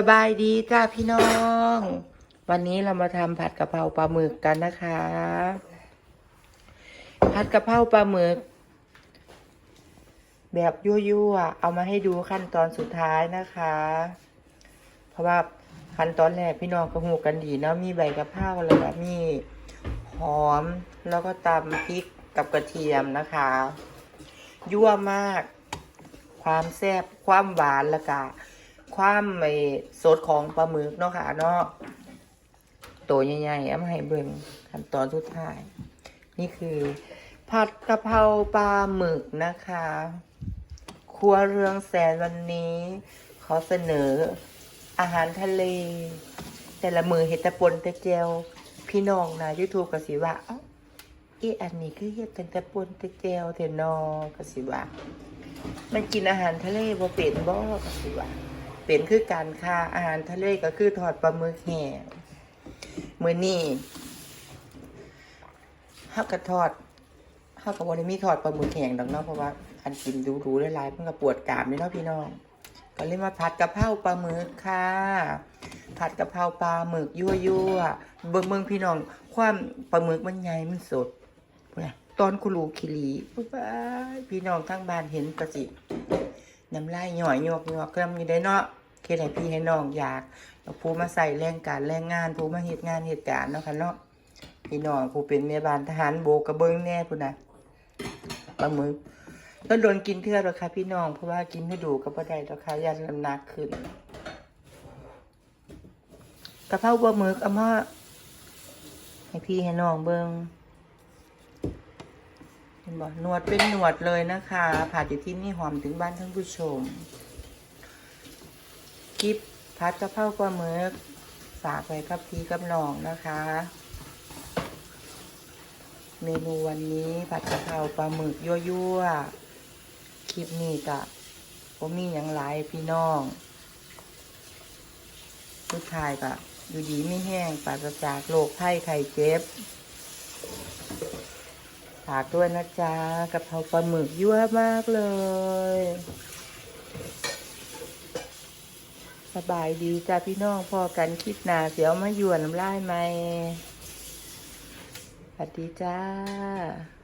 สบายดีจ้าพี่น้อง วันนี้เรามาทำผัดกะเพราปลาหมึกกันนะคะ ผัดกะเพราปลาหมึก แบบยั่วๆเอามาให้ดูขั้นตอนสุดท้ายนะคะ เพราะว่าขั้นตอนแรกพี่น้องก็หูกันดีเนาะมีใบกะเพราแล้วก็มีหอมแล้วก็ตำพริกกับกระเทียมนะคะ ยั่วมาก ความแซ่บความหวานแล้วก็ ความไอ้สดของปลาหมึกเนาะค่ะเนาะตัวใหญ่ๆเอามาให้เบิ่งขั้นตอนสุดท้าย นี่คือ ผัดกะเพราปลาหมึกนะคะ ครัวเรืองแสนวันนี้ ขอเสนออาหารทะเล แต่ละมือเห็ดตะปนตะเจวพี่น้องนะยูทูบกสิว่าเอ้าอีอันนี้คือเห็ดเป็นตะปนตะเจวเทนอกสิว่ามันกินอาหารทะเลบ่เป็นบ่กสิว่า เป็นคือการค่าอาหารทะเลก็คือทอดปลาหมึกแห้งมื้อนี้ฮาก็ทอดฮาก็บ่ได้มีทอดปลาหมึกแห้งดอกเนาะเพราะว่าอันกินดูๆหลายๆมันก็ปวดกรามนี่เนาะพี่น้อง ก็เลยมาผัดกะเพราปลาหมึกค่ะผัดกะเพราปลาหมึกยั่วยั่วเบิ่งเบิ่งพี่น้อง ความปลาหมึกมันใหญ่มันสดตอนคุรูคิรีปุ๊บอ้ายพี่น้องทั้งบ้านเห็นกระสิ น้ำลายหย่อยหยวกหยวกกำอยู่ได้เนาะเคให้พี่ให้น้องอยากแล้วผู้มาใส่แรงการแรงงานผู้มาเหตุงานเหตุการณ์เนาะค่ะเนาะพี่น้องผู้เป็นแม่บ้านทหารโบกระเบิงแน่พุ่นนะปลาหมึกต้องโดนกินเทื่อหรอค่ะพี่น้องเพราะว่ากินให้ดูก็บ่ได้หรอกค่ะยันน้ำหนักขึ้นกะเพราบะหมึกเอามาให้พี่ให้น้องเบิ้ง เห็นบ่หนวดเป็นหนวดเลยนะคะผัดอยู่ที่นี่หอมถึงบ้านท่านผู้ชมคลิปผัดกระเพราปลาหมึกฝากไว้กับพี่กับน้องนะคะ เมนูวันนี้ผัดกระเพราปลาหมึกยั่วๆคลิปนี้ก็ผมมีอย่างไรพี่น้องผู้ชายก็อยู่ดีไม่แห้งปราศจากโรคไข้ไข้เจ็บ ฝากด้วยนะจ๊ะกะเพราปลาหมึกยั่วมากเลย สบายดีจ้าพี่น้องพอกันคิดหนาเสียวมาหยวนน้ำลายไหมสวัสดีจ้า